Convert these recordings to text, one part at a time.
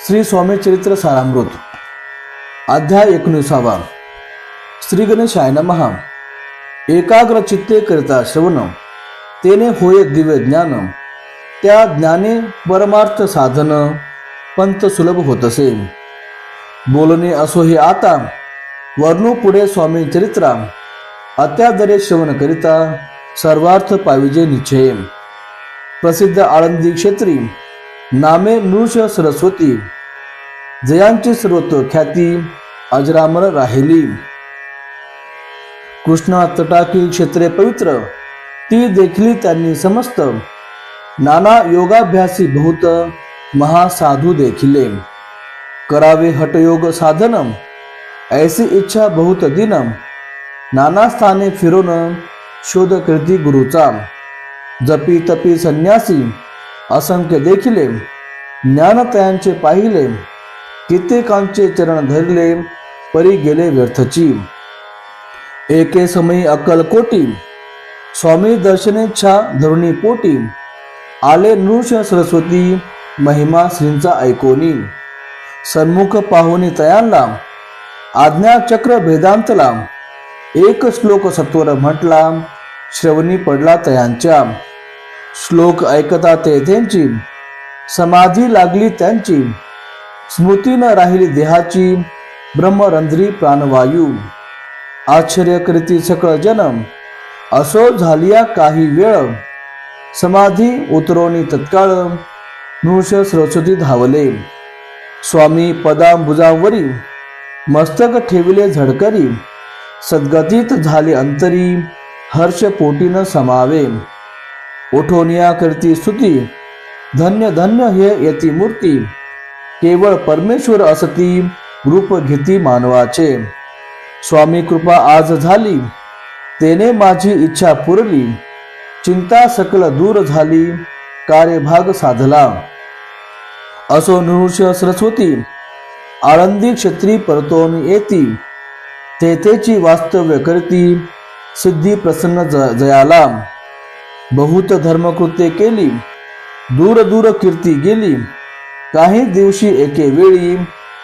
श्री स्वामी चरित्र सारामृत अध्याय एकोणीसावा. श्री गणेशाय महा एकाग्र चित्ते करिता श्रवण तेने होय दिव्य ज्ञान त्या ज्ञाने परमार्थ साधन पंत सुलभ होत असे बोलणे असो हे आता वर्णू पुढे स्वामी चरित्रा अत्यादरे श्रवण करिता सर्वार्थ पाविजे निश्चय. प्रसिद्ध आळंदी क्षेत्री नामे नृष सरस्वती जयांची सर्वत्र ख्याती अजरामर राहिली. कृष्णा तटाकी क्षेत्रे पवित्र ती देखली त्यांनी समस्त. नाना योगाभ्यासी बहुत महासाधू देखिले. करावे हटयोग साधनम ऐसी इच्छा बहुत दिनम नाना स्थाने फिरून शोध गुरुचा. जपी तपी संन्यासी असंख्य देखिले. ज्ञानतयांचे पाहिले. कित्येकांचे चरण धरले. परी गेले व्यर्थची. एके समयी अक्कलकोटी स्वामी दर्शनेच्छा धरुणी पोटी. आले नृष सरस्वती. महिमा श्रींचा ऐकोनी. सन्मुख पाहुनी तयांना आज्ञाचक्र भेदांतला. एक श्लोक सत्वर म्हटला. श्रवणी पडला तयांच्या. श्लोक ऐकता ते त्यांची. समाधी लागली त्यांची. स्मृती न राहिली देहाची. ब्रह्मरंध्री प्राणवायू. आश्चर्यकृती सकळ जनम. असो झालिया काही वेळ. समाधी उतरवणी तत्काळ. नृष सरस्वती धावले. स्वामी पदांबुजावरी. मस्तक ठेविले झडकरी. सद्गतीत झाले अंतरी. हर्ष पोटीनं समावे. उठोनिया करती स्तुती. धन्य धन्य हे येती मूर्ती. केवळ परमेश्वर असती रूप घेती मानवाचे. स्वामी कृपा आज झाली. तेने माझी इच्छा पुरली. चिंता सकल दूर झाली. कार्यभाग साधला. असो नृष्य सरस्वती. आळंदी क्षेत्री परतोन येती. तेथेची वास्तव्य करती. सिद्धी प्रसन्न ज- जयाला. बहुत धर्मकृत्ये केली दूर दूर कीर्ती गेली. काही दिवशी एके वेळी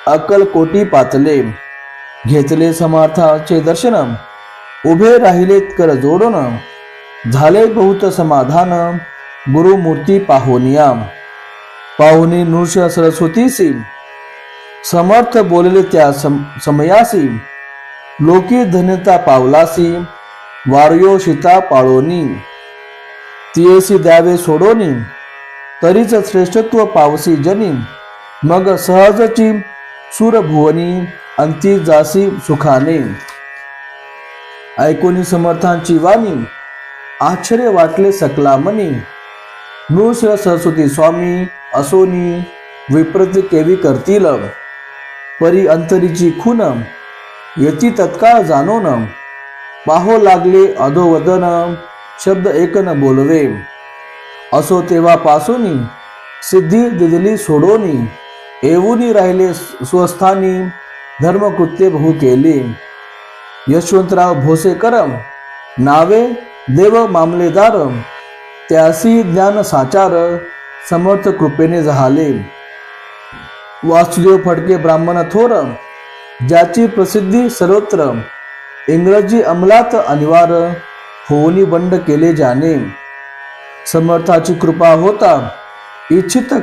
अक्कलकोटी पातले. घेतले समर्थाचे दर्शन उभे राहिलेत कर जोडून. झाले बहुत समाधान गुरुमूर्ती पाहुनिया पाहुनी नृष सरस्वतीसी समर्थ बोलले त्या सम समयासी. लोकी धन्यता पावलासी वारयो शिता पाळोनी. तियेसी द्यावे सोडोनी तरीच श्रेष्ठत्व पावसी जनी मग सहजची सुरभुवनी अंती जासी सुखाने ऐकोनी समर्थांची वाणी आश्चर्य वाटले सकला मनी. नृष सरस्वती स्वामी असोनी विप्रत केवी करतील? परी अंतरीची खून यती तत्काळ जाणोन? पाहो लागले अधोवदन शब्द एक न बोलवे असो तेव्हापासून सिद्धी दिदली सोडोनी येऊनी राहिले स्वस्थानी धर्मकृत्ये बहु केले. यशवंतराव भोसेकरम नावे देव मामलेदार त्यासी ज्ञान साचार समर्थ कृपेने झाले वासुदेव फडके ब्राह्मण थोर ज्याची प्रसिद्धी सर्वत्र इंग्रजी अंमलात अनिवार्य होऊनी बंड केले जाणे. समर्थाची कृपा होता. इच्छित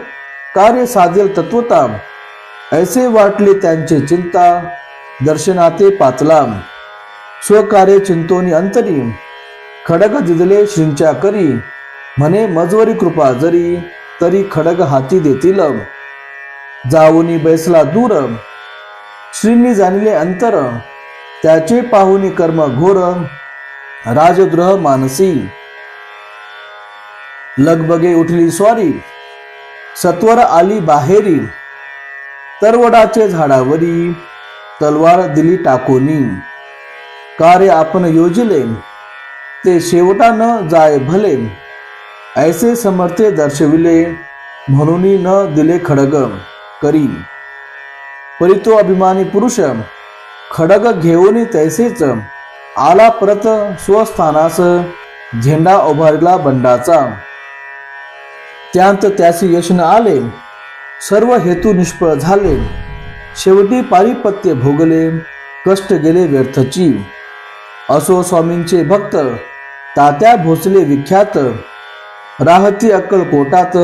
कार्य साधेल तत्वता. ऐसे वाटले त्यांचे चिंता. दर्शनाते पातला. स्वकार्य चिंतोनी अंतरी. खडग दिदले श्रींच्या करी. म्हणे मजवरी कृपा जरी तरी खडग हाती देतील. जाऊनी बैसला दूर. श्रींनी जाणले अंतर. त्याचे पाहुनी कर्म घोर. राजद्रोह मानसी। लगबगे उठली स्वारी सत्वर आली बाहेरी तरवडाचे झाडावरी तलवार दिली टाकोनी. कार्य आपण योजिले ते शेवटा न जाय भले. ऐसे समर्थे दर्शविले म्हणून न दिले खडग करी. परी तो अभिमानी पुरुष खडग घेऊन तैसेच आला परत स्वस्थानास झेंडा उभारला बंडाचा. त्यांत त्याचे यश न आले सर्व हेतू निष्फळ झाले. शेवटी पारिपत्य भोगले कष्ट गेले व्यर्थची. असो स्वामींचे भक्त तात्या भोसले विख्यात. राहती अक्कलकोटात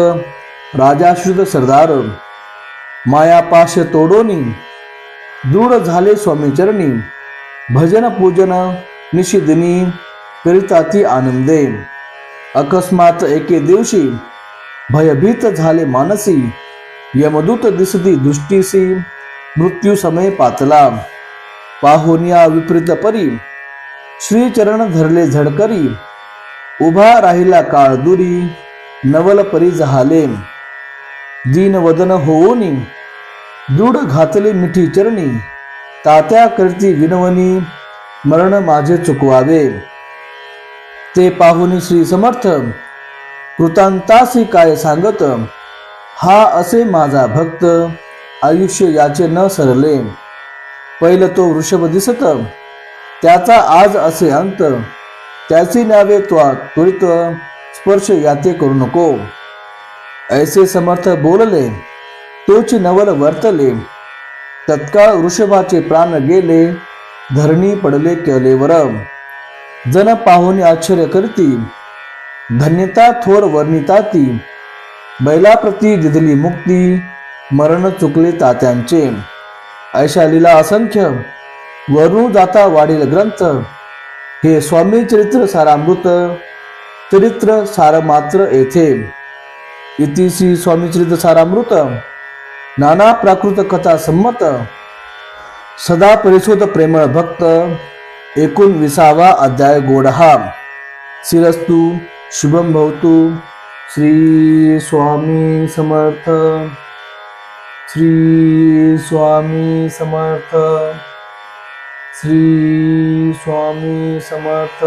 राजाश्रुत सरदार. मायापाश तोडोनी दृढ झाले स्वामी चरणी भजन पूजन निषिदिनी करिता ती आनंदे अकस्मात एके दिवशी भयभीत झाले मानसी. यमदूत दिसती दृष्टीसी मृत्यू समय पातला. पाहुनिया विपरीत परी श्रीचरण धरले झडकरी. उभा राहिला काळ दुरी नवल परी झाले दीन वदन होऊनी दृढ घातले मिठी चरणी. तात्या करती विनवनी मरण माझे चुकवावे. ते पाहुनी श्री समर्थ कृतांतासी काय सांगत? हा असे माझा भक्त आयुष्य याचे न सरले. पहिलं तो वृषभ दिसत त्याचा आज असे अंत त्याची न्यावे त्वा त्वरित स्पर्श याते करू नको. ऐसे समर्थ बोलले तोच नवल वर्तले. तत्काळ वृषभाचे प्राण गेले धरणी पडले केलेवर जन पाहुणे आश्चर्य करती धन्यता थोर वर्णिता ती बैलाप्रती दिधली मुक्ती मरण चुकले तात्यांचे. ऐशालीला असंख्य वरू जाता वाढील ग्रंथ. हे स्वामी चरित्र सारामृत चरित्र सार मात्र येथे. इति श्री स्वामी चरित्र सारामृत. नाना प्राकृत कथा संमत सदा परिशोध प्रेमळ भक्त एकूण विसावा अध्याय गोडहा. शिरस्तु शुभम भवतु. श्री स्वामी समर्थ. श्री स्वामी समर्थ. श्री स्वामी समर्थ.